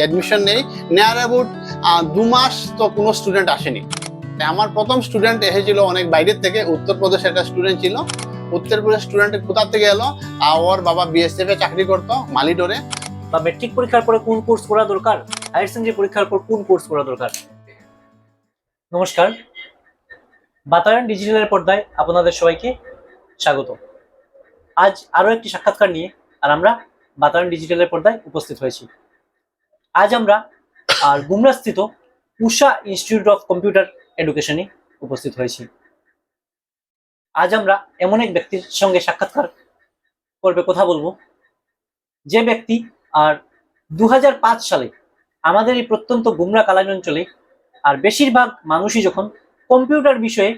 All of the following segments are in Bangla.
অ্যাডমিশন নেই। নেয়ার অ্যাবাউট দু মাস তো কোনো স্টুডেন্ট আসেনি। আমার প্রথম স্টুডেন্ট এসেছিল অনেক বাইরের থেকে, উত্তরপ্রদেশের একটা স্টুডেন্ট ছিল। উত্তরপ্রদেশ স্টুডেন্ট কোথা থেকে এলো? ওর বাবা বিএসএফ এ চাকরি করতো, মালিডোরে। বা মেট্রিক পরীক্ষার পরে কোন কোর্স করা দরকার? হায়ার সেকেন্ডারি পরীক্ষার পর কোন কোর্স করা দরকার? নমস্কার। বাতায়ন ডিজিটালের পর্দায় আপনাদের সবাইকে স্বাগত। আজ আরও একটি সাক্ষাৎকার নিয়ে আর আমরা বাতায়ন ডিজিটালের পর্দায় উপস্থিত হয়েছি। আজ আমরা আর গুমরাস্থিত উষা ইনস্টিটিউট অফ কম্পিউটার এডুকেশনে উপস্থিত হয়েছি। আজ আমরা এমন এক ব্যক্তির সঙ্গে সাক্ষাৎকার করবে কথা বলব। যে ব্যক্তি আর দু হাজার পাঁচ সালে আমাদের এই প্রত্যন্ত গুমরা কালাইন অঞ্চলে আর বেশিরভাগ মানুষই যখন কম্পিউটার বিষয়ে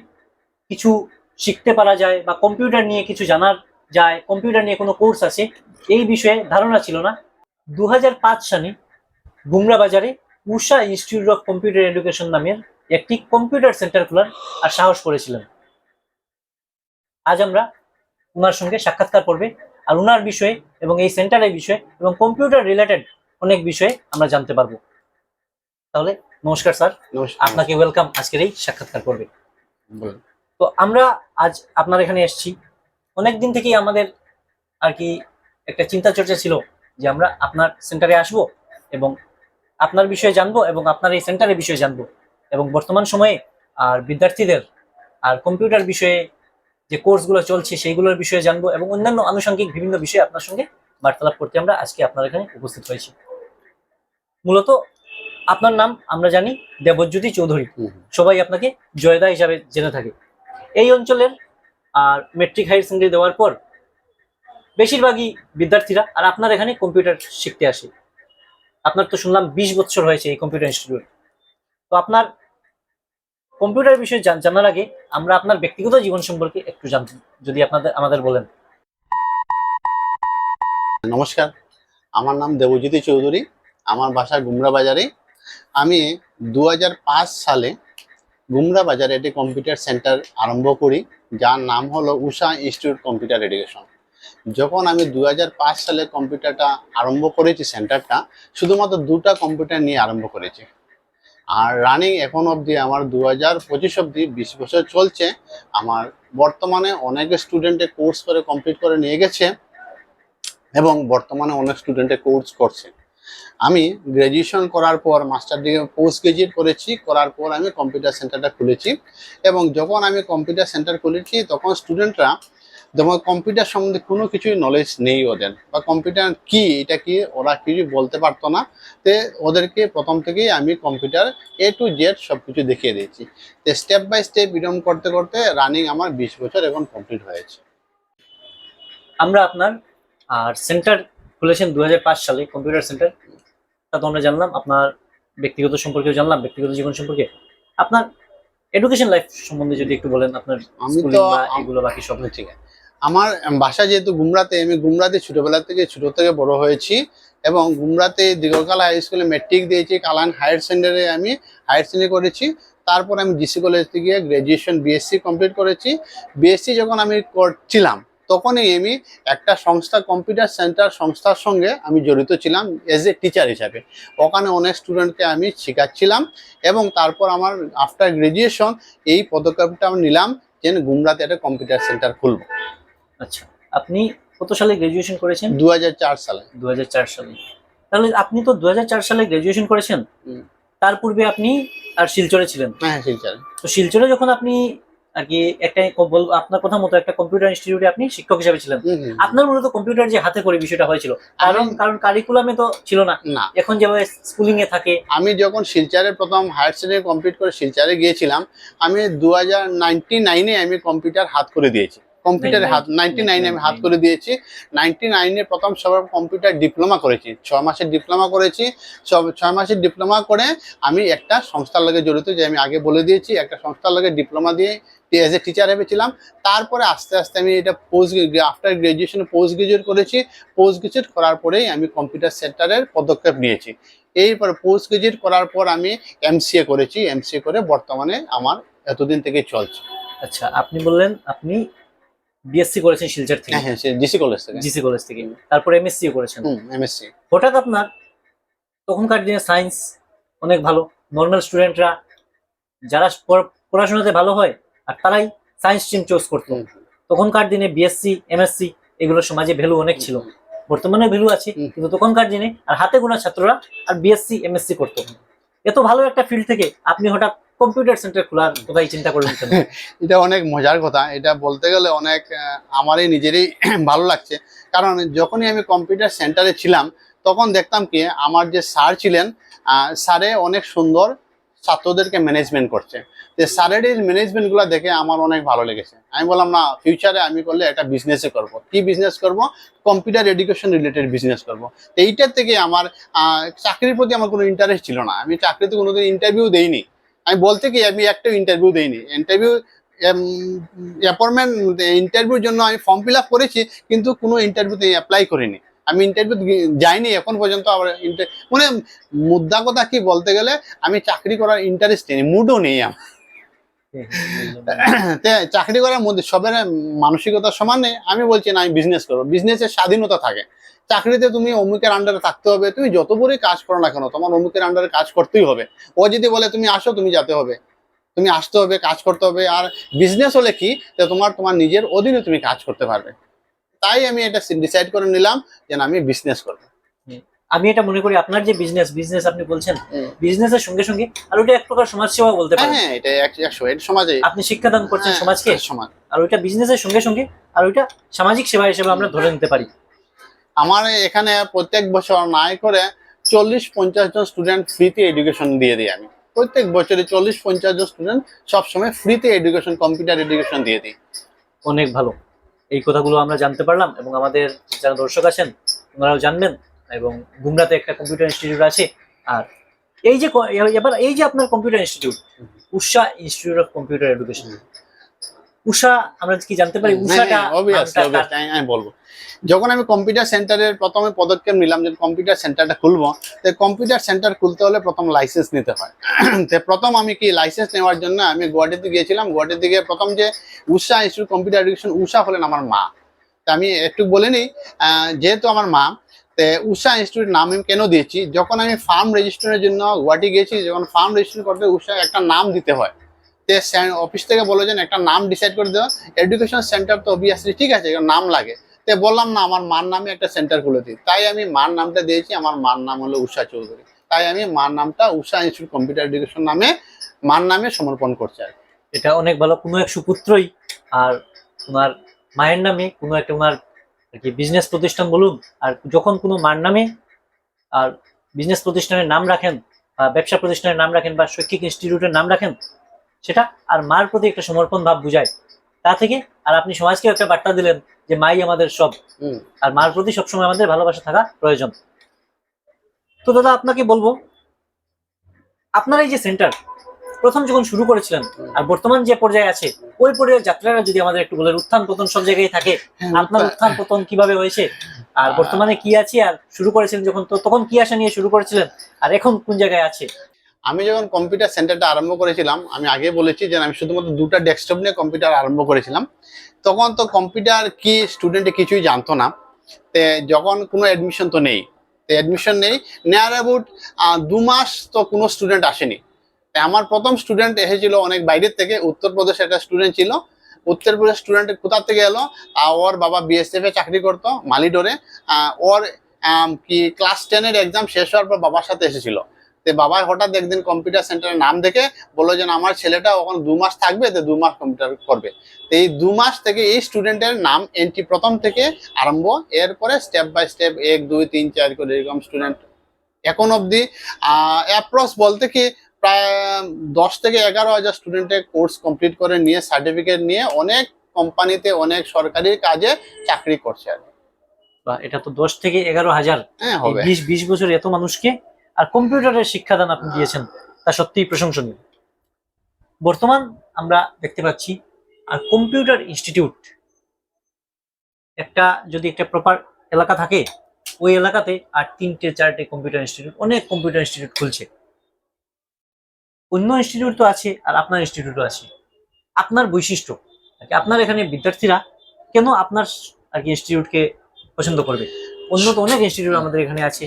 কিছু শিখতে পারা যায় বা কম্পিউটার নিয়ে কিছু জানার যায় কম্পিউটার নিয়ে কোনো কোর্স আছে, এই বিষয়ে ধারণা ছিল না। দু হাজার পাঁচ সালে গুমরা বাজারে Usha institute of computer education নামের একটি কম্পিউটার সেন্টার খোলার আর সাহস করেছিলেন। আজ আমরা ওনার সঙ্গে সাক্ষাৎকার করবে আর ওনার বিষয়ে এবং এই সেন্টারের বিষয়ে এবং কম্পিউটার রিলেটেড অনেক বিষয়ে আমরা জানতে পারব। তাহলে নমস্কার স্যার। আপনাকে ওয়েলকাম আজকের এই সাক্ষাৎকার করবে বলুন। তো আমরা আজ আপনার এখানে এসেছি। অনেক দিন থেকেই আমাদের আর কি একটা চিন্তা চর্চা ছিল যে আমরা আপনার সেন্টারে আসব এবং আপনার বিষয়ে জানব এবং আপনার এই সেন্টারের বিষয়ে জানব। এবং বর্তমান সময়ে আর বিদ্যার্থীদের আর কম্পিউটার বিষয়ে যে কোর্সগুলো চলছে সেইগুলোর বিষয়ে জানব এবং অন্যান্য আনুষঙ্গিক বিভিন্ন বিষয়ে আপনার সঙ্গে বার্তালাপ করতে আমরা আজকে আপনার এখানে উপস্থিত হয়েছি। মূলত আপনার নাম আমরা জানি দেবজ্যোতি চৌধুরী। সবাই আপনাকে জয়দা হিসাবে জেনে থাকে। এই অঞ্চলের আর মেট্রিক হায়ার সেকেন্ডারি দেওয়ার পর বেশিরভাগই বিদ্যার্থীরা আর আপনার এখানে কম্পিউটার শিখতে আসে। আপনার তো শুনলাম বিশ বছর হয়েছে এই কম্পিউটার ইনস্টিটিউট তো আপনার কম্পিউটার বিষয়ে জানার আগে আমরা আপনার ব্যক্তিগত জীবন সম্পর্কে একটু জানতে যদি আপনাদের আমাদের বলেন। নমস্কার, আমার নাম দেবজ্যোতি চৌধুরী, আমার বাসা গুমরা বাজারে। আমি দু হাজার পাঁচ সালে গুমরা বাজারে একটি কম্পিউটার সেন্টার আরম্ভ করি, যার নাম হলো উষা ইনস্টিটিউট কম্পিউটার এডুকেশন। যখন আমি দু হাজার পাঁচ সালে কম্পিউটারটা আরম্ভ করেছি সেন্টারটা, শুধুমাত্র দুটা কম্পিউটার নিয়ে আরম্ভ করেছি। আর রানিং এখন অবধি আমার দু হাজার পঁচিশ অবধি বিশ বছর চলছে। আমার বর্তমানে অনেক স্টুডেন্টে কোর্স করে কমপ্লিট করে নিয়ে গেছে এবং বর্তমানে অনেক স্টুডেন্টে কোর্স করছে। আমি গ্র্যাজুয়েশন করার পর মাস্টার ডিগ্রি পোস্ট গ্রাজুয়েট করেছি, করার পর আমি কম্পিউটার সেন্টারটা খুলেছি এবং যখন আমি কম্পিউটার সেন্টার খুলেছি, তখন স্টুডেন্টরা যেমন কম্পিউটার সম্বন্ধে কোনো কিছুই নলেজ নেই ওদের। বা কম্পিউটার কি এটা কি ওরা কিছু বলতে পারতো না। তে ওদেরকে প্রথম থেকেই আমি কম্পিউটার এ টু জেড সব কিছু দেখিয়ে দিয়েছি। তো স্টেপ বাই স্টেপ বিরম করতে করতে রানিং আমার বিশ বছর এখন কমপ্লিট হয়েছে। আমরা আপনার আর সেন্টার খুলেছেন দুই হাজার পাঁচ সালে কম্পিউটার সেন্টার তা তো আমরা জানলাম। আপনার ব্যক্তিগত সম্পর্কেও জানলাম ব্যক্তিগত জীবন সম্পর্কে। আপনার এডুকেশন লাইফ সম্বন্ধে যদি একটু বলেন আপনার আমি তো এগুলো বাকি সব। ঠিক আছে। আমার বাসা যেহেতু গুমরাতে, আমি গুমরাতে ছোটবেলা থেকে, ছোট থেকে বড় হয়েছি এবং গুমরাতে দীর্ঘকাল হাই স্কুলে মেট্রিক দিয়েছি, কালান হায়ার সেকেন্ডারি আমি হায়ার সেকেন্ডারি করেছি। তারপর আমি জিসি কলেজ থেকে গ্র্যাজুয়েশন বিএসসি কমপ্লিট করেছি। বিএসসি যখন আমি করছিলাম, তখনই আমি একটা সংস্থা কম্পিউটার সেন্টার সংস্থার সঙ্গে আমি জড়িত ছিলাম এজ এ টিচার হিসাবে। ওখানে অনেক স্টুডেন্টকে আমি শেখাচ্ছিলাম এবং তারপর আমার আফটার গ্র্যাজুয়েশন এই পদক্ষেপটা আমি নিলাম যে গুমরাতে একটা কম্পিউটার সেন্টার খুলবো। আচ্ছা আপনি কত সালে গ্রাজুয়েশন করেছেন? দু হাজার চার সালে। দু হাজার চার সালে। তাহলে আপনি তো দু হাজার চার সালে গ্রাজুয়েশন করেছেন? তার পূর্বে আপনি আর শিলচরে ছিলেন? হ্যাঁ শিলচর। তো শিলচরে যখন আপনি আর কি একটা আপনার কথা মতো একটা কম্পিউটার ইনস্টিটিউটে আপনি শিক্ষক হিসেবে ছিলেন। আপনার মূলত কম্পিউটার যে হাতে করে বিষয়টা হয়েছিল কারণ কারণ কারিকুলামে তো ছিল না। এখন যেভাবে স্কুলিং এ থাকে। আমি যখন শিলচরে প্রথম হায়ার সেকেন্ডারি কমপ্লিট করে শিলচরে গিয়েছিলাম আমি দু হাজার নাইনে আমি কম্পিউটার হাত করে দিয়েছি। কম্পিউটারে হাত নাইনটি নাইনে আমি হাত করে দিয়েছি। নাইনটি নাইনে প্রথম সবার কম্পিউটার ডিপ্লোমা করেছি। ছ মাসের ডিপ্লোমা করেছি। ছ- ছয় মাসের ডিপ্লোমা করে আমি একটা সংস্থার লগে জড়িত যে আমি আগে বলে দিয়েছি একটা সংস্থার লাগে ডিপ্লোমা দিয়ে এজ এ টিচার ভেবেছিলাম তারপরে আস্তে আস্তে আমি এটা post after graduation post graduate করেছি। পোস্ট গ্রাজুয়েট করার পরেই আমি কম্পিউটার সেন্টারের পদক্ষেপ নিয়েছি। এরপর পোস্ট গ্রাজুয়েট করার পর আমি এমসিএ করেছি। এমসিএ করে বর্তমানে আমার এতদিন থেকে চলছে। আচ্ছা আপনি বললেন আপনি বিএসসি করেছেন শিলচর থেকে। হ্যাঁ হ্যাঁ জিসি কলেজ থেকে। জিসি কলেজ থেকে। তারপরে এমএসসিও করেছেন। এমএসসি হঠাৎ আপনার তখনকার দিনে সায়েন্স অনেক ভালো। নর্মাল স্টুডেন্টরা যারা পড়াশোনাতে ভালো হয় আর তারাই সায়েন্স স্ট্রিম চুজ করতো। তখনকার দিনে বিএসসি এমএসসি এগুলো সমাজে ভ্যালু অনেক ছিল। বর্তমানে ভ্যালু আছে কিন্তু তখনকার দিনে আর হাতে গোনা ছাত্ররা আর বিএসসি এমএসসি করতো। এত ভালো একটা ফিল্ড থেকে আপনি হঠাৎ কম্পিউটার সেন্টার খোলার কোথায় চিন্তা করে দিতেন এটা অনেক মজার কথা। এটা বলতে গেলে অনেক আমারই নিজেরই ভালো লাগছে। কারণ যখনই আমি কম্পিউটার সেন্টারে ছিলাম, তখন দেখতাম কি, আমার যে স্যার ছিলেন স্যারে অনেক সুন্দর ছাত্রদেরকে ম্যানেজমেন্ট করছে। যে স্যারের এই ম্যানেজমেন্টগুলো দেখে আমার অনেক ভালো লেগেছে। আমি বললাম, না ফিউচারে আমি করলে একটা বিজনেসে করব। কি বিজনেস করব? কম্পিউটার এডুকেশন রিলেটেড বিজনেস করব। তো এইটার থেকে আমার চাকরির প্রতি আমার কোনো ইন্টারেস্ট ছিল না। আমি চাকরিতে কোনোদিন ইন্টারভিউ দেইনি। আমি বলতে কি, আমি একটা ইন্টারভিউ দিইনি। ইন্টারভিউ অ্যাপয়েন্টমেন্ট ইন্টারভিউর জন্য আমি ফর্ম ফিল আপ করেছি, কিন্তু কোনো ইন্টারভিউতে অ্যাপ্লাই করিনি। আমি ইন্টারভিউ যাইনি, এখন পর্যন্ত inter- মানে মুদ্রা কথা কি বলতে গেলে, আমি চাকরি করার ইন্টারেস্ট নেই মুডও নেই আমার। চাকরি করার মধ্যে সবের মানসিকতা সমান নেই, আমি বলছি না, আমি বিজনেস করব। বিজনেসের স্বাধীনতা থাকে। চাকরিতে তুমি অমুকের আন্ডারে থাকতে হবে তুমি যত বড়ই কাজ করো না কেন তোমার অমুকের আন্ডারে কাজ করতেই হবে। ও যদি বলে তুমি আসো তুমি যেতে হবে। তুমি আসতে হবে কাজ করতে হবে আর বিজনেস হলে কি? যে তোমার তোমার নিজের অধীনে তুমি কাজ করতে পারবে। তাই আমি এটা ডিসাইড করে নিলাম যে আমি বিজনেস করব। আমি এটা মনে করি আপনার যে বিজনেস বিজনেস আপনি বলছেন। বিজনেসের সঙ্গে সঙ্গে আর ওইটা এক প্রকার সমাজ সেবা বলতে হ্যাঁ পারেন। হ্যাঁ এটা এক- সমাজে আপনি শিক্ষাদান করছেন হ্যাঁ, সমাজকে সমাজ। আর ওইটা বিজনেসের সঙ্গে সঙ্গে আর ওইটা সামাজিক সেবা হিসেবে আমরা ধরে নিতে পারি। আমার এখানে প্রত্যেক বছর নাই করে চল্লিশ পঞ্চাশ জন স্টুডেন্ট ফ্রিতে এডুকেশন দিয়ে দিই আমি। প্রত্যেক বছরে চল্লিশ পঞ্চাশ জন স্টুডেন্ট সবসময় ফ্রিতে এডুকেশন কম্পিউটার এডুকেশন দিয়ে দিই। অনেক ভালো। এই কথাগুলো আমরা জানতে পারলাম এবং আমাদের যারা দর্শক আছেন, ওনারাও জানবেন এবং গুমরাতে একটা কম্পিউটার ইনস্টিটিউট আছে। আর এই যে এবার এই যে আপনার computer institute Usha institute of computer education Usha আমরা কি জানতে পারি উষাটা অবভিয়াসলি নামটা কার? আমি বলব। যখন আমি কম্পিউটার সেন্টারের প্রথমে পদক্ষেপ নিলাম যে কম্পিউটার সেন্টারটা খুলবো তো কম্পিউটার সেন্টার খুলতে হলে প্রথম লাইসেন্স নিতে হয়। তো প্রথম আমি কি লাইসেন্স নেওয়ার জন্য আমি গুয়াহাটিতে গিয়েছিলাম। গুয়াহাটিতে গিয়ে প্রথম যে Usha institute computer education Usha হলেন আমার মা। তা আমি একটু বলে নিই যেহেতু আমার মা তে উষা ইনস্টিটিউট নাম আমি কেন দিয়েছি? যখন আমি ফার্ম রেজিস্ট্রেশনের জন্য গুয়াহাটি গেছি যখন ফার্ম রেজিস্ট্রেশন করতে উষা একটা নাম দিতে হয়। অফিস থেকে বলে যে একটা নাম ডিসাইড করে দেওয়া এডুকেশন সেন্টার তো অবভিয়াসলি ঠিক আছে নাম লাগে। তে বললাম, না, আমার মার নামে একটা সেন্টার খুলে দিই। তাই আমি মার নামটা দিয়েছি, আমার মার নাম হলো উষা চৌধুরী। তাই আমি মার নামটা উষা ইনস্টিটিউট কম্পিউটার এডুকেশন নামে, মার নামে সমর্পণ করছি আর এটা অনেক ভালো, কোনো এক সুপুত্রই আর ওনার মায়ের নামে কোনো একটা ওনার আর কি বিজনেস প্রতিষ্ঠান বলুন, আর যখন কোনো মার নামে আর বিজনেস প্রতিষ্ঠানের নাম রাখেন বা ব্যবসা প্রতিষ্ঠানের নাম রাখেন বা শৈক্ষিক ইনস্টিটিউটের নাম রাখেন সেটা আর মার প্রতি একটা সমর্পণ ভাব বুঝায়। তা থেকে আর আপনি সমাজকে একটা বার্তা দিলেন যে মাই আমাদের সব। আর মার প্রতি সবসময় আমাদের ভালোবাসা থাকা প্রয়োজন। তো দাদা আপনাকে বলব আপনার এই যে সেন্টার প্রথম যখন শুরু করেছিলেন আর বর্তমান যে পর্যায়ে আছে ওই পর্যায়ের যাত্রাটা যদি আমাদের একটু বলেন উত্থান পতন সব জায়গায় থাকে আপনার উত্থান পতন কীভাবে হয়েছে? আর বর্তমানে কি আছে? আর শুরু করেছিলেন যখন তো তখন কি আশা নিয়ে শুরু করেছিলেন? আর এখন কোন জায়গায় আছে? আমি যখন কম্পিউটার সেন্টারটা আরম্ভ করেছিলাম, আমি আগে বলেছি যে আমি শুধুমাত্র দুটা ডেস্কটপ নিয়ে কম্পিউটার আরম্ভ করেছিলাম। তখন তো কম্পিউটার কি স্টুডেন্টে কিছুই জানতো না। তে যখন কোনো অ্যাডমিশন তো নেই। তো অ্যাডমিশন নেই নেয়ার অ্যাবাউট দু মাস তো কোনো স্টুডেন্ট আসেনি। আমার প্রথম স্টুডেন্ট এসেছিল অনেক বাইরের থেকে উত্তরপ্রদেশে একটা স্টুডেন্ট ছিল। উত্তরপ্রদেশ স্টুডেন্ট কোথা থেকে এলো? ওর বাবা বিএসএফ এ চাকরি করতো, মালিডোরে। ওর কি ক্লাস টেনের এক্সাম শেষ হওয়ার পর বাবার সাথে এসেছিল। তো বাবা হঠাৎ একদিন কম্পিউটার সেন্টারের নাম দেখে বলল যে আমার ছেলেটা ওখানে দু মাস থাকবে তো দু মাস কম্পিউটার করবে। তো এই দু মাস থেকে এই স্টুডেন্টের নাম এন্ট্রি প্রথম থেকে আরম্ভ এরপরে স্টেপ বাই স্টেপ এক দুই তিন চার করে এরকম স্টুডেন্ট এখন অবধি। অ্যাপ্রক্স বলতে কি প্রায় দশ থেকে এগারো হাজার স্টুডেন্টের কোর্স কমপ্লিট করে নিয়ে সার্টিফিকেট নিয়ে অনেক কোম্পানিতে অনেক সরকারি কাজে চাকরি করছে আর এটা তো দশ থেকে এগারো হাজার। হ্যাঁ হবে। বিশ বিশ বছর এত মানুষকে আর কম্পিউটারের শিক্ষাদান আপনি দিয়েছেন, তা সত্যিই প্রশংসনীয়। বর্তমান আমরা দেখতে পাচ্ছি, আর কম্পিউটার ইনস্টিটিউট একটা, যদি একটা প্রপার এলাকা থাকে, ওই এলাকাতে আর তিনটে, চারটে কম্পিউটার ইনস্টিটিউট, অনেক কম্পিউটার ইনস্টিটিউট খুলছে। অন্য ইনস্টিটিউট তো আছে, আর আপনার ইনস্টিটিউটও আছে। আপনার বৈশিষ্ট্য আর আপনার এখানে বিদ্যার্থীরা কেন আপনার আর কি ইনস্টিটিউটকে পছন্দ করবে? অন্য তো অনেক ইনস্টিটিউট আমাদের এখানে আছে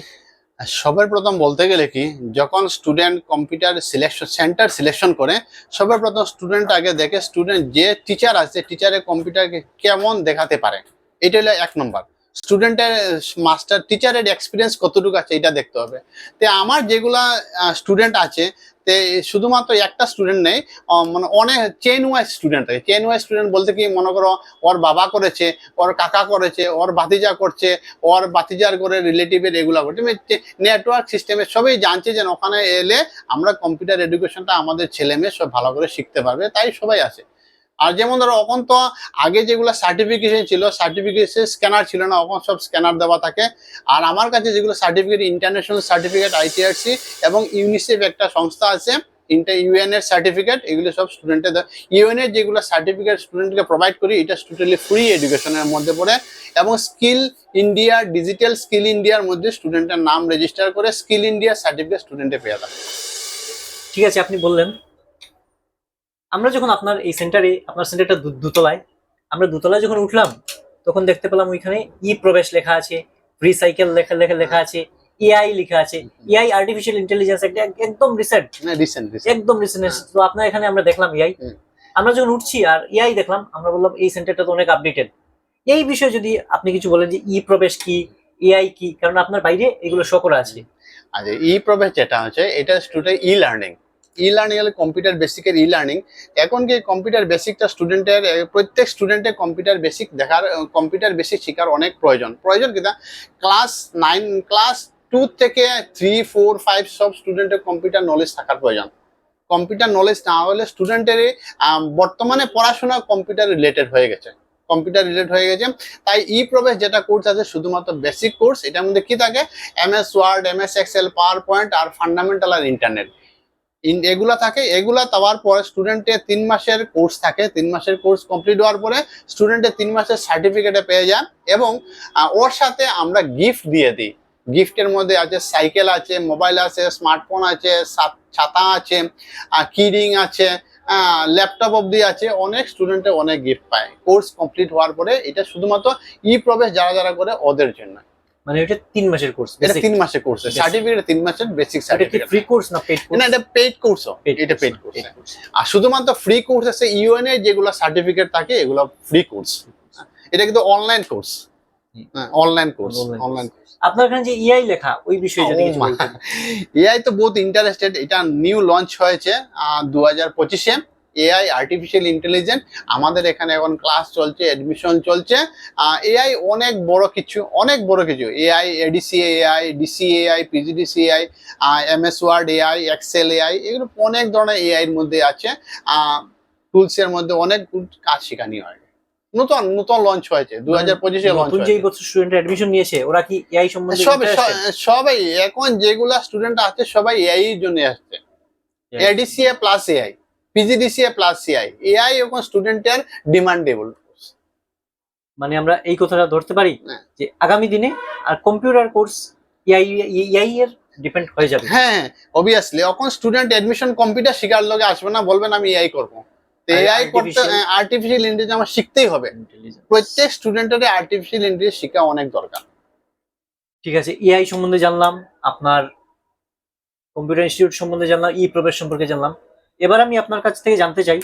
সবার প্রথম বলতে গেলে কি, যখন student computer selection centre selection করে, সবার প্রথম স্টুডেন্ট আগে দেখে স্টুডেন্ট যে টিচার আছে টিচারে কম্পিউটারকে কেমন দেখাতে পারে। এটা হলো এক নম্বর স্টুডেন্টের মাস্টার টিচারের এক্সপিরিয়েন্স কতটুকু আছে, এটা দেখতে হবে। তো আমার যেগুলা স্টুডেন্ট আছে তে শুধুমাত্র একটা স্টুডেন্ট নেই মানে অনেক চেন ওয়াইজ স্টুডেন্ট থাকে। চেন ওয়াইজ স্টুডেন্ট বলতে কি, মনে করো, ওর বাবা করেছে, ওর কাকা করেছে, ওর ভাতিজা করছে, ওর ভাতিজার করে রিলেটিভের এগুলো করছে। নেটওয়ার্ক সিস্টেমে সবই জানছে যে ওখানে এলে আমরা কম্পিউটার এডুকেশনটা আমাদের ছেলে মেয়ে সব ভালো করে শিখতে পারবে, তাই সবাই আছে। আর যেমন ধরো, এখন তো আগে যেগুলো সার্টিফিকেশন ছিল সার্টিফিকেশন স্ক্যানার ছিল না, এখন সব স্ক্যানার দেওয়া থাকে। আর আমার কাছে যেগুলো সার্টিফিকেট ইন্টারন্যাশনাল সার্টিফিকেট আইটিআরসি এবং ইউনিসেফ একটা সংস্থা আছে ইন্টার ইউএন এর সার্টিফিকেট এগুলো সব স্টুডেন্টের ইউএন এর যেগুলো সার্টিফিকেট স্টুডেন্টকে প্রোভাইড করি, এটা টোটালি ফ্রি এডুকেশনের মধ্যে পড়ে এবং স্কিল ইন্ডিয়া ডিজিটাল স্কিল ইন্ডিয়ার মধ্যে স্টুডেন্টের নাম রেজিস্টার করে স্কিল ইন্ডিয়া সার্টিফিকেট স্টুডেন্টে পেয়ে থাকে ঠিক আছে, আপনি বললেন। আমরা যখন আপনার এই সেন্টারে আপনার সেন্টারটা দোতলায় আমরা দুতলায় যখন উঠলাম তখন দেখতে পেলাম ওইখানে ই প্রবেশ লেখা আছে ফ্রি সাইকেল লেখা লেখা লেখা আছে এআই লেখা আছে। এআই আর্টিফিশিয়াল ইন্টেলিজেন্স একটা একদম রিসেন্ট রিসেন্ট একদম রিসেন্ট তো আপনার এখানে আমরা দেখলাম এআই আমরা যখন উঠছি আর এআই দেখলাম আমরা বললাম এই সেন্টারটা তো অনেক আপডেটেড এই বিষয়ে যদি আপনি কিছু বলেন যে ই প্রবেশ কি এআই কি কারণ আপনার বাইরে এগুলো শো করা আছে। আচ্ছা ই প্রবেশ যেটা হচ্ছে এটা student e learning e learning হলে কম্পিউটার বেসিকের ই লার্নিং এখন কি কম্পিউটার বেসিকটা স্টুডেন্টের প্রত্যেক স্টুডেন্টের কম্পিউটার বেসিক দেখার কম্পিউটার বেসিক শেখার অনেক প্রয়োজন। প্রয়োজন কিনা ক্লাস নাইন ক্লাস টু থেকে থ্রি ফোর ফাইভ সব স্টুডেন্টের কম্পিউটার নলেজ থাকার প্রয়োজন। কম্পিউটার নলেজ না হলে স্টুডেন্টের বর্তমানে পড়াশোনা কম্পিউটার রিলেটেড হয়ে গেছে। কম্পিউটার রিলেটেড হয়ে গেছে। তাই ই প্রবেশ যেটা কোর্স আছে শুধুমাত্র বেসিক কোর্স এটার মধ্যে কি থাকে? M S Word M S Excel Power Point আর ফান্ডামেন্টাল আর ইন্টারনেট এগুলা থাকে, এগুলা দেওয়ার পরে স্টুডেন্টের তিন মাসের কোর্স থাকে, তিন মাসের কোর্স কমপ্লিট হওয়ার পরে স্টুডেন্টের তিন মাসের সার্টিফিকেটে পেয়ে যান এবং ওর সাথে আমরা গিফট দিয়ে দিই। গিফটের মধ্যে আছে সাইকেল আছে মোবাইল আছে স্মার্টফোন আছে ছাতা আছে কিরিং আছে ল্যাপটপ অবধি আছে। অনেক স্টুডেন্টে অনেক গিফট পায়। কোর্স কমপ্লিট হওয়ার পরে এটা শুধুমাত্র ই প্রবেশ যারা যারা করে ওদের জন্য। মানে এটা তিন মাসের কোর্স এটা তিন মাসের কোর্স সার্টিফিকেট তিন মাসের বেসিক সার্টিফিকেট ফ্রি কোর্স না পেড কোর্স না এটা পেইড কোর্সও এটা পেইড কোর্স আর শুধুমাত্র ফ্রি কোর্স আছে ইউএন এর যেগুলো সার্টিফিকেট থাকে এগুলো ফ্রি কোর্স এটা কিন্তু online course. Online course online আপনার এখানে যে ইআই লেখা ওই বিষয়ে যদি কিছু বলতেন। এআই তো বহুত ইন্টারেস্টেড এটা নিউ লঞ্চ হয়েছে দু হাজার পঁচিশে। এআই আর্টিফিশিয়াল ইন্টেলিজেন্স আমাদের এখানে এখন ক্লাস চলছে এডমিশন চলছে। এআই অনেক বড় কিছু অনেক বড় কিছু। AI ADC AI DC AI PGDC AI M S Word AI Excel AI এগুলো অনেক ধরনের এআই এর মধ্যে আছে। টুলস এর মধ্যে অনেক কাজ শেখানি হয়। নতুন নতুন লঞ্চ হয়েছে দু হাজার পঁচিশে লঞ্চ যে বছর স্টুডেন্ট অ্যাডমিশন নিয়েছে ওরা কি এআই সম্বন্ধে সবাই সবাই এখন যেগুলা স্টুডেন্ট আছে সবাই এআই এর জন্য আসছে। ADCA plus AI PGDCA plus AI AI এখন স্টুডেন্টের ডিমান্ডেবল মানে আমরা এই কথাটা ধরতে পারি হ্যাঁ। যে আগামী দিনে আর কম্পিউটার কোর্স এআই এআই এর ডিপেন্ড হয়ে যাবে। হ্যাঁ অবভিয়াসলি এখন স্টুডেন্ট এডমিশন কম্পিউটার লগে আসবে না বলবেন আমি এআই করব। এআই করতে আর্টিফিশিয়াল ইন্টেলিজেন্স আমার শিখতেই হবে। প্রত্যেক স্টুডেন্টের আর্টিফিশিয়াল ইন্টেলিজেন্স শেখা অনেক দরকার। ঠিক আছে এআই সম্বন্ধে জানলাম আপনার কম্পিউটার ইনস্টিটিউট সম্বন্ধে জানলাম ই প্রবেশ সম্পর্কে জানলাম। এবার আমি আপনার কাছ থেকে জানতে চাই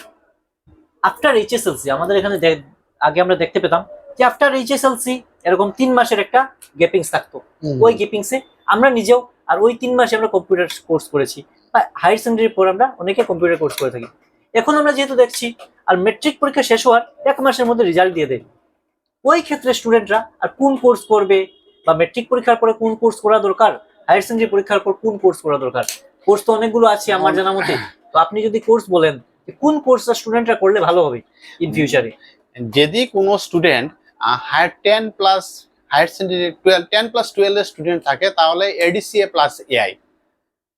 আফটার এইচএসএলসি আমাদের এখানে আগে আমরা দেখতে পেতাম যে আফটার এইচএসএলসি এরকম তিন মাসের একটা গ্যাপিংস থাকতো। ওই গ্যাপিংসে আমরা নিজেও আর ওই তিন মাসে আমরা কম্পিউটার কোর্স করেছি। বা হায়ার সেকেন্ডারির পর আমরা অনেকে কম্পিউটার কোর্স করে থাকি। এখন আমরা যেহেতু দেখছি আর মেট্রিক পরীক্ষা শেষ হওয়ার এক মাসের মধ্যে রেজাল্ট দিয়ে দেয়। ওই ক্ষেত্রে স্টুডেন্টরা আর কোন কোর্স করবে বা মেট্রিক পরীক্ষার পরে কোন কোর্স করা দরকার হায়ার সেকেন্ডারি পরীক্ষার পর কোন কোর্স করা দরকার? কোর্স তো অনেকগুলো আছে আমার জানা মতে। তো আপনি যদি কোর্স বলেন কোন কোর্সটা স্টুডেন্টরা করলে ভালো হবে ইন ফিউচারে যদি কোনো student higher ten plus higher secondary twelve ten plus টুয়েলভের স্টুডেন্ট থাকে, তাহলে এডিসিএ প্লাস এআই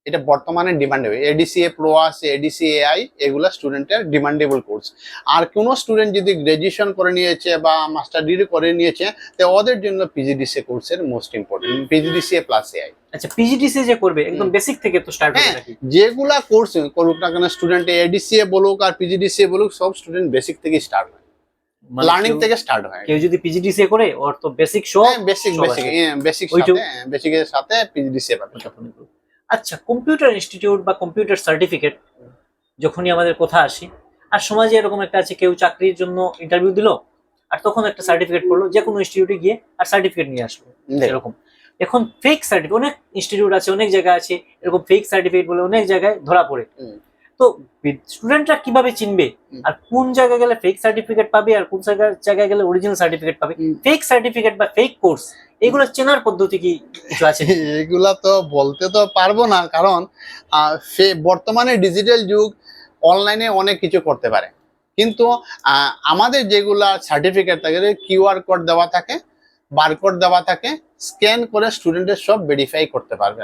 এটা বর্তমানে ডিমান্ডেবল এডিসিএ প্রো আছে এডিসিএ এআই এগুলো স্টুডেন্টের ডিমান্ডেবল কোর্স আর কোনো স্টুডেন্ট যদি গ্রাজুয়েশন করে নিয়েছে বা মাস্টার ডিগ্রি করে নিয়েছে তো ওদের জন্য পিজিডিসিএ কোর্সের most important PGDCA plus AI আচ্ছা পিজিডিসি যে করবে একদম বেসিক থেকে তো স্টার্ট হ্যাঁ। যেগুলা কোর্স করুক না কেন স্টুডেন্ট এডিসিএ বলুক আর পিজিডিসিএ বলুক সব স্টুডেন্ট বেসিক থেকে স্টার্ট হয়। মানে লার্নিং থেকে স্টার্ট হয়। কেউ যদি পিজিডিসিএ করে ওর তো বেসিক সব বেসিক সব বেসিক আছে। বেসিক সাথে বেসিকের সাথে পিজিডিসি পাবে। আচ্ছা কম্পিউটার ইনস্টিটিউট বা কম্পিউটার সার্টিফিকেট যখনই আমাদের কথা আসে আর সমাজে এরকম একটা আছে কেউ চাকরির জন্য ইন্টারভিউ দিল আর তখন একটা সার্টিফিকেট করল যে কোনো ইনস্টিটিউটে গিয়ে আর সার্টিফিকেট নিয়ে আসলো এরকম। এখন ফেক সার্টিফিকেট অনেক ইনস্টিটিউট আছে অনেক জায়গায় আছে এরকম ফেক সার্টিফিকেট বলে অনেক জায়গায় ধরা পড়ে। তো স্টুডেন্টরা কীভাবে চিনবে? আর কোন জায়গায় গেলে ফেক সার্টিফিকেট পাবে আর কোন জায়গায় গেলে অরিজিনাল সার্টিফিকেট পাবে। ফেক সার্টিফিকেট বা ফেক কোর্স এগুলো চেনার পদ্ধতি কি আছে? এগুলা তো বলতে তো পারব না কারণ বর্তমানে ডিজিটাল যুগ অনলাইনে অনেক কিছু করতে পারে। কিন্তু আমাদের যেগুলা সার্টিফিকেট থাকে কিউআর কোড দেওয়া থাকে বারকোড দেওয়া থাকে স্ক্যান করে স্টুডেন্টের সব ভেরিফাই করতে পারবে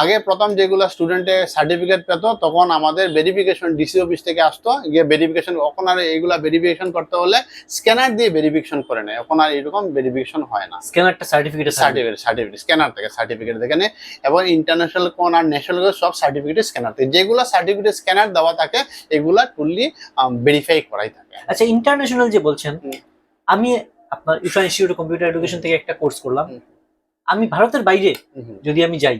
আগে প্রথম যেগুলো স্টুডেন্টের সার্টিফিকেট পেত তখন আমাদের ভেরিফিকেশন ডিসি অফিস থেকে আসতো। গিয়ে ভেরিফিকেশন এখন আর এগুলা ভেরিফিকেশন করতে হলে স্ক্যানার দিয়ে ভেরিফিকেশন করে নেয়। এখন আর এরকম ভেরিফিকেশন হয় না। স্ক্যানারটা সার্টিফিকেট সার্টিফিকেট সার্টিফিকেট স্ক্যানার থেকে সার্টিফিকেট থেকে নেয়। এবং ইন্টারন্যাশনাল কোন আর ন্যাশনাল সব সার্টিফিকেট স্ক্যানার থেকে। যেগুলো সার্টিফিকেট স্ক্যানার দেওয়া থাকে এগুলা টুললি ভেরিফাই করাই থাকে। আচ্ছা ইন্টারন্যাশনাল যে বলছেন। আমি আপনার ইফা ইনস্টিটিউট কম্পিউটার এডুকেশন থেকে একটা কোর্স করলাম। আমি ভারতের বাইরে যদি আমি যাই।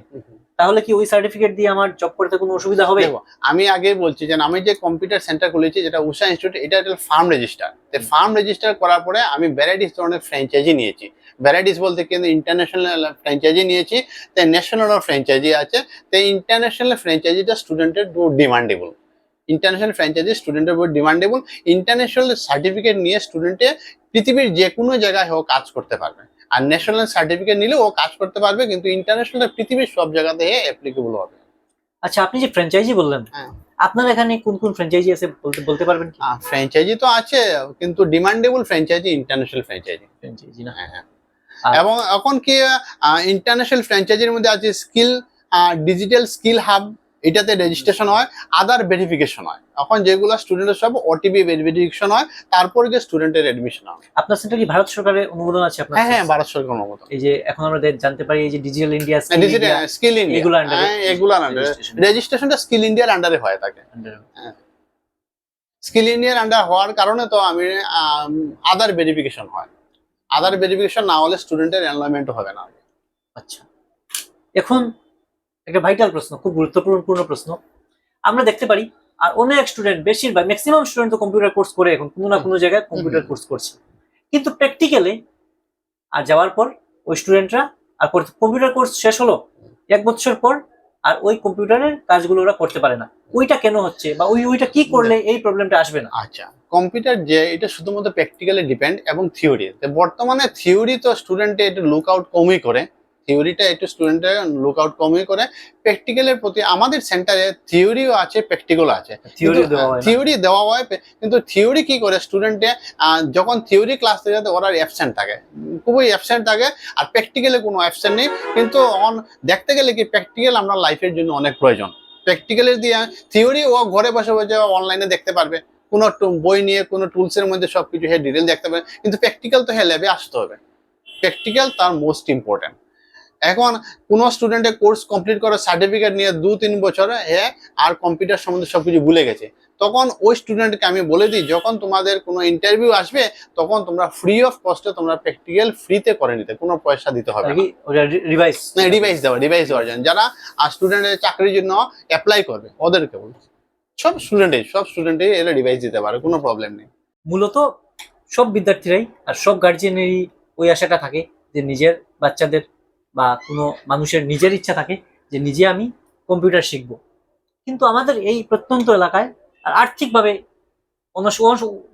তাহলে কি ওই সার্টিফিকেট দিয়ে আমার জব করতে কোনো অসুবিধা হবে? আমি আগে বলছি যে আমি যে কম্পিউটার সেন্টার খুলেছি যেটা উষা ইনস্টিটিউট এটা একটা ফার্ম রেজিস্টার ফার্ম রেজিস্টার করার পরে আমি ভ্যারাইটিস ধরনের ফ্র্যাঞ্চাইজি নিয়েছি। ভ্যারাইটিস বলতে কিন্তু ইন্টারন্যাশনাল ফ্র্যাঞ্চাইজি নিয়েছি তাই ন্যাশনাল ফ্র্যাঞ্চাইজি আছে তাই ইন্টারন্যাশনাল ফ্র্যাঞ্চাইজিটা স্টুডেন্টের ডিমান্ডেবল ইন্টারন্যাশনাল ফ্র্যাঞ্চাইজি স্টুডেন্টের বহু ডিমান্ডেবল ইন্টারন্যাশনাল সার্টিফিকেট নিয়ে স্টুডেন্টে পৃথিবীর যে কোনো জায়গায় হোক কাজ করতে পারবে। আর ন্যাশনাল সার্টিফিকেট নিলে ও কাজ করতে পারবে কিন্তু ইন্টারন্যাশনাল পৃথিবীর সব জায়গাতে অ্যাপ্লিকেবল হবে। আচ্ছা আপনি যে ফ্র্যাঞ্চাইজি বললেন হ্যাঁ। আপনার এখানে কোন কোন ফ্র্যাঞ্চাইজি আছে বলতে বলতে পারবেন কি? ফ্র্যাঞ্চাইজি তো আছে কিন্তু demandable franchise international franchise franchise না? হ্যাঁ আর- এবং এখন কি ইন্টারন্যাশনাল ফ্র্যাঞ্চাইজির মধ্যে আছে স্কিল ডিজিটাল স্কিল হাব এটাতে রেজিস্ট্রেশন হয় আদার ভেরিফিকেশন হয়। এখন যেগুলো স্টুডেন্টের সব ওটিপি ভেরিফিকেশন হয় তারপর গিয়ে স্টুডেন্টের এডমিশন হয়। আপনার সেন্টার কি ভারত সরকারের অনুমোদন আছে আপনার? হ্যাঁ হ্যাঁ ভারত সরকার অনুমোদন। এই যে এখন আমরা জানতে পারি এই যে digital India digital skill India এগুলো এ আন্ডারে রেজিস্ট্রেশনটা স্কিল ইন্ডিয়ার আন্ডারে হয় থাকে স্কিল ইন্ডিয়ার আন্ডার হওয়ার কারণে তো আমি আদার ভেরিফিকেশন হয়। আদার ভেরিফিকেশন না হলে স্টুডেন্টের এনরোলমেন্ট হবে না। আচ্ছা। এখন একটা ভাইটাল প্রশ্ন খুব গুরুত্বপূর্ণ প্রশ্ন। আমরা দেখতে পারি আর অনেক স্টুডেন্ট বেশিরভাগ ম্যাক্সিমাম স্টুডেন্ট তো কম্পিউটার কোর্স করে এখন কোনো না কোনো জায়গায় কম্পিউটার কোর্স করছে। কিন্তু প্র্যাকটিক্যালে আর যাওয়ার পর ওই স্টুডেন্টরা আর করতে কম্পিউটার কোর্স শেষ হলো এক বছর পর আর ওই কম্পিউটারের কাজগুলো ওরা করতে পারে না। ওইটা কেন হচ্ছে বা ওই ওইটা কি করলে এই প্রবলেমটা আসবে না? আচ্ছা কম্পিউটার যে এটা শুধুমাত্র প্র্যাকটিক্যালি ডিপেন্ড এবং থিওরি বর্তমানে থিওরি তো স্টুডেন্টে একটু লুক আউট কমই করে। থিওরিটা একটু স্টুডেন্টের লুক আউট কমই করে। প্র্যাকটিক্যালের প্রতি আমাদের সেন্টারে থিওরিও আছে প্র্যাকটিক্যালও আছে। থিওরি দেওয়া হয় থিওরি দেওয়া হয় কিন্তু থিওরি কি করে স্টুডেন্টে যখন থিওরি ক্লাস থেকে যাতে ওরা অ্যাবসেন্ট থাকে। খুবই অ্যাবসেন্ট থাকে আর প্র্যাকটিক্যালে কোনো অ্যাবসেন্ট নেই। কিন্তু অন দেখতে গেলে কি প্র্যাকটিক্যাল আমরা লাইফের জন্য অনেক প্রয়োজন। প্র্যাকটিক্যালের দিয়ে থিওরি ও ঘরে বসে বসে অনলাইনে দেখতে পারবে। কোনো বই নিয়ে কোনো টুলসের মধ্যে সব কিছু হে ডিটেল দেখতে পারবে। কিন্তু প্র্যাকটিক্যাল তো হে ল্যাবে আসতে হবে। প্র্যাকটিক্যাল তার মোস্ট ইম্পর্টেন্ট এখন কোনো স্টুডেন্টের কোর্স কমপ্লিট করার সার্টিফিকেট নিয়ে দু তিন বছরে হে আর কম্পিউটার সম্বন্ধে সবকিছু ভুলে গেছে। তখন ওই স্টুডেন্টকে আমি বলে দিই যখন তোমাদের কোনো ইন্টারভিউ আসবে তখন তোমরা ফ্রি অফ কস্টে তোমরা প্র্যাকটিক্যাল ফ্রিতে করে নিতে কোনো পয়সা দিতে হবে না। রিভাইস দেওয়া ডিভাইস দেওয়ার জন্য। যারা স্টুডেন্টের চাকরির জন্য অ্যাপ্লাই করবে ওদেরকে বলছি। সব স্টুডেন্টই সব স্টুডেন্টই এলে ডিভাইস দিতে পারে কোনো প্রবলেম নেই। মূলত সব বিদ্যার্থীরাই আর সব গার্জিয়ানেরই ওই আশাটা থাকে যে নিজের বাচ্চাদের বা কোনো মানুষের নিজের ইচ্ছা থাকে যে নিজে আমি কম্পিউটার শিখব। কিন্তু আমাদের এই প্রত্যন্ত এলাকায় আর আর্থিকভাবে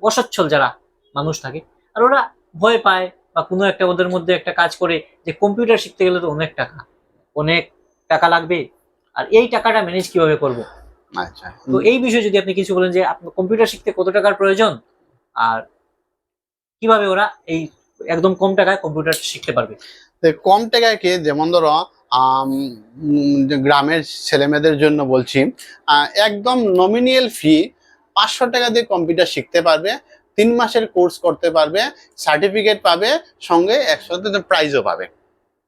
অসচ্ছল যারা মানুষ থাকে আর ওরা ভয় পায় বা কোনো একটা ওদের মধ্যে একটা কাজ করে যে কম্পিউটার শিখতে গেলে তো অনেক টাকা অনেক টাকা লাগবে আর এই টাকাটা ম্যানেজ কীভাবে করব? আচ্ছা। তো এই বিষয়ে যদি আপনি কিছু বলেন যে আপনার কম্পিউটার শিখতে কত টাকার প্রয়োজন আর কীভাবে ওরা এই একদম কম টাকায় কম্পিউটার শিখতে পারবে? তো কম টাকায় কি যেমন ধরো গ্রামের ছেলেমেয়েদের জন্য বলছি একদম নমিনিয়াল ফি পাঁচশো টাকা দিয়ে কম্পিউটার শিখতে পারবে তিন মাসের কোর্স করতে পারবে সার্টিফিকেট পাবে সঙ্গে একসাথে প্রাইজও পাবে।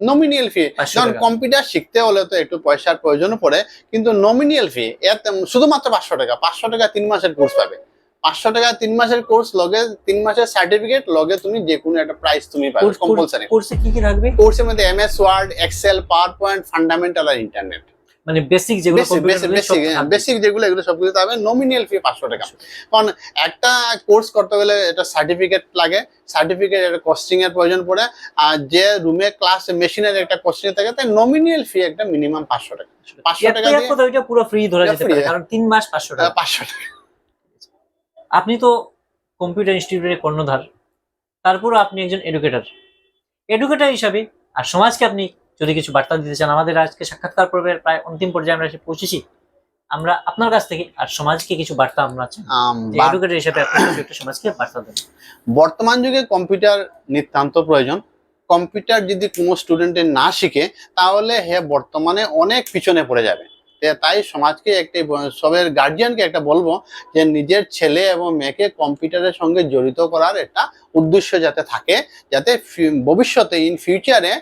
নমিনিয়াল ফি কারণ কম্পিউটার শিখতে হলে তো একটু পয়সার প্রয়োজন পড়ে কিন্তু নমিনিয়াল ফি এত শুধুমাত্র পাঁচশো টাকা পাঁচশো টাকা তিন মাসের কোর্স পাবে। পাঁচশো টাকা তিন মাসের কোর্স লগে তিন মাসের সার্টিফিকেট লগে তুমি যে কোনো একটা প্রাইস তুমি পাবে কম্পালসারি কোর্সে কি কি থাকবে কোর্সের মধ্যে MS Word Excel PowerPoint fundamental আর ইন্টারনেট মানে বেসিক যেগুলো বেসিক computer বেসিক যেগুলো এগুলো সবগুলো পাবে নমিনাল ফি পাঁচশো টাকা। কারণ একটা কোর্স করতে গেলে এটা সার্টিফিকেট লাগে সার্টিফিকেট একটা কস্টিং এর প্রয়োজন পড়ে আর যে রুমে ক্লাস মেশিনের একটা কস্টিং থাকে তাই নমিনাল ফি একটা মিনিমাম পাঁচশো টাকা। পাঁচশো টাকা। পুরো ফ্রি ধরা যেতে পারে হ্যাঁ। কারণ তিন মাস পাঁচশো টাকা। পাঁচশো টাকা। আপনি তো কম্পিউটার ইনস্টিটিউটের কর্ণধার তারপরও আপনি একজন এডুকেটর এডুকেটর হিসাবে আর সমাজকে আপনি যদি কিছু বার্তা দিতে চান আমাদের আজকে সাক্ষাৎকার পর্বের প্রায় অন্তিম পর্যায়ে আমরা এসে পৌঁছেছি। আমরা আপনার কাছ থেকে আর সমাজকে কিছু বার্তা আমরা চাই। এডুকেটর হিসাবে আপনি একটা সমাজকে বার্তা দেন বর্তমান যুগে কম্পিউটার নিতান্ত প্রয়োজন। কম্পিউটার যদি কোনো স্টুডেন্টের না শিখে তাহলে হে বর্তমানে অনেক পিছনে পড়ে যাবে। তাই সমাজকে একটি সবের গার্জিয়ানকে একটা বলব যে নিজের ছেলে এবং মেয়েকে কম্পিউটারের সঙ্গে জড়িত করার একটা উদ্দেশ্য যাতে থাকে, যাতে ভবিষ্যতে ইন ফিউচারে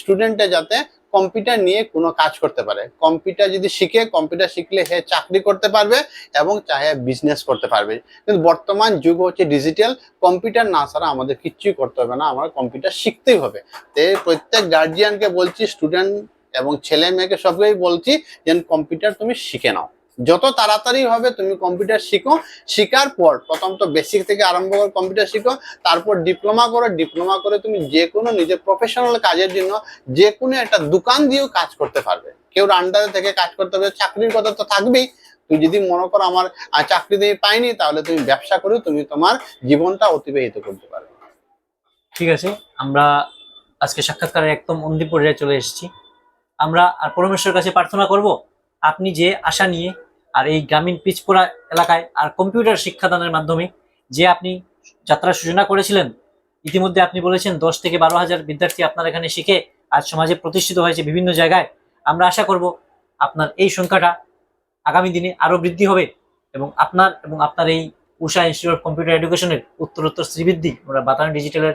স্টুডেন্টে যাতে কম্পিউটার নিয়ে কোনো কাজ করতে পারে। কম্পিউটার যদি শিখে, কম্পিউটার শিখলে হে চাকরি করতে পারবে এবং চাহে বিজনেস করতে পারবে। কিন্তু বর্তমান যুগ হচ্ছে ডিজিটাল কম্পিউটার না ছাড়া আমাদের কিচ্ছুই করতে হবে না, আমার কম্পিউটার শিখতেই হবে। তো প্রত্যেক গার্জিয়ানকে বলছি স্টুডেন্ট এবং ছেলে মেয়েকে সবকেই বলছি যে কম্পিউটার তুমি শিখে নাও। যত তাড়াতাড়ি হবে তুমি কম্পিউটার শিখো। শিখার পর প্রথম তো বেসিক থেকে আরম্ভ করে কম্পিউটার শিখো, তারপর ডিপ্লোমা করো ডিপ্লোমা করে তুমি যে কোনো নিজের প্রফেশনাল কাজের জন্য যে কোনো একটা দোকান দিয়েও কাজ করতে পারবে। কেউ আন্ডারে থেকে কাজ করতে পারবে, চাকরির কথা তো থাকবেই। তুই যদি মনে করো আমার চাকরি দিয়ে পাইনি, তাহলে তুমি ব্যবসা করে তুমি তোমার জীবনটা অতিবাহিত করতে পারবে। ঠিক আছে, আমরা আজকে সাক্ষাৎকারের একদম অন্তিম পর্যায়ে চলে এসেছি। আমরা আর পরমেশ্বরের কাছে প্রার্থনা করব, আপনি যে আশা নিয়ে আর এই গ্রামীণ পিচপোড়া এলাকায় আর কম্পিউটার শিক্ষাদানের মাধ্যমে যে আপনি যাত্রা সূচনা করেছিলেন, ইতিমধ্যে আপনি বলেছেন দশ থেকে বারো হাজার বিদ্যার্থী আপনার এখানে শিখে আজ সমাজে প্রতিষ্ঠিত হয়েছে বিভিন্ন জায়গায়। আমরা আশা করব আপনার এই সংখ্যাটা আগামী দিনে আরও বৃদ্ধি হবে এবং আপনার এবং আপনার এই উষা ইনস্টিটিউট অফ কম্পিউটার এডুকেশনের উত্তরোত্তর শ্রীবৃদ্ধি আমরা বাতায়ন ডিজিটালের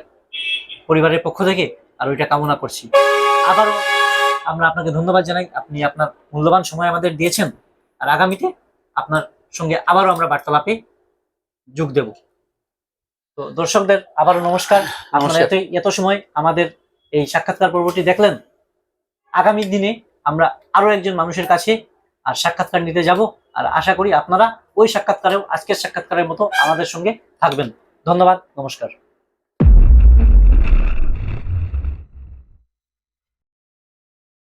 পরিবারের পক্ষ থেকে আর ওইটা কামনা করছি। আবারও আমরা আপনাকে ধন্যবাদ জানাই। আপনি আপনার মূল্যবান সময় আমাদের দিয়েছেন আর আগামীতে আপনার সঙ্গে আবারও আমরা বার্তালাপে যোগ দেব। তো দর্শকদের আবারও নমস্কার। আপনারা নমস্কার। এত এত সময় আমাদের এই সাক্ষাৎকার পর্বটি দেখলেন। আগামী দিনে আমরা আরও একজন মানুষের কাছে আর সাক্ষাৎকার নিতে যাব আর আশা করি আপনারা ওই সাক্ষাৎকারেও আজকের সাক্ষাৎকারের মতো আমাদের সঙ্গে থাকবেন। ধন্যবাদ নমস্কার।